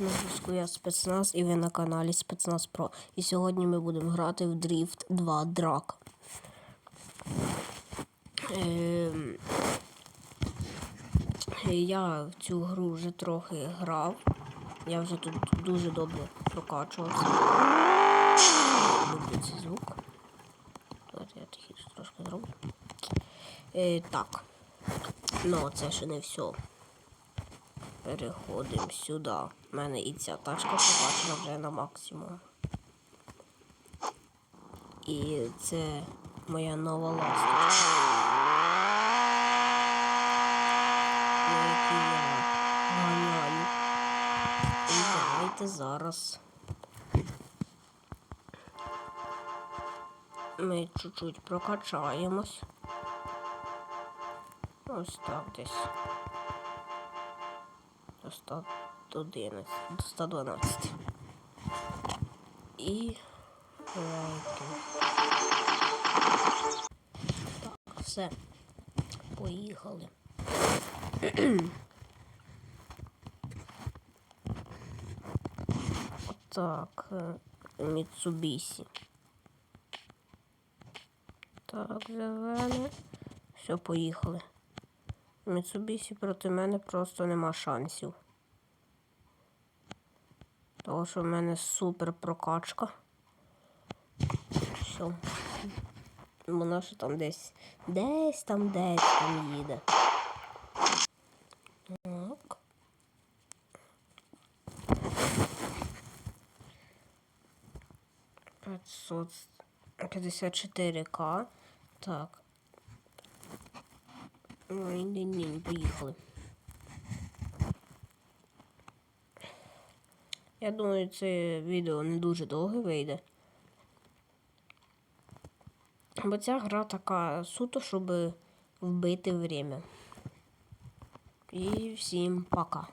Зв'язку я спецназ і ви на каналі Спецназ Про. І сьогодні ми будемо грати в Drift 2 Драк. Ем, Я в цю гру вже трохи грав. Я вже тут дуже добре прокачувався. Люблю цей звук. Я тихіше зроблю. Е, так. Ну, це ще не все. Переходимо сюди. У мене і ця тачка побачена вже на максимум. І це моя нова ласточка. На якій. І давайте зараз. Ми чуть-чуть прокачаємось. Ось так десь. До 111, до 112. І лайки. Так, все. Поїхали. Так, е, Міцубісі. Так, зелене. Все, поїхали. Міцубісі проти мене просто нема шансів. Тому що в мене супер прокачка. Все. Вона ще там десь. Десь там, десь там їде. Так. П'ятсот п'ятдесят чотири К. Так. Ой, ні, ні, поїхали. Я думаю, це відео не дуже довге вийде. Бо ця гра така суто, щоб вбити время. І всім пока.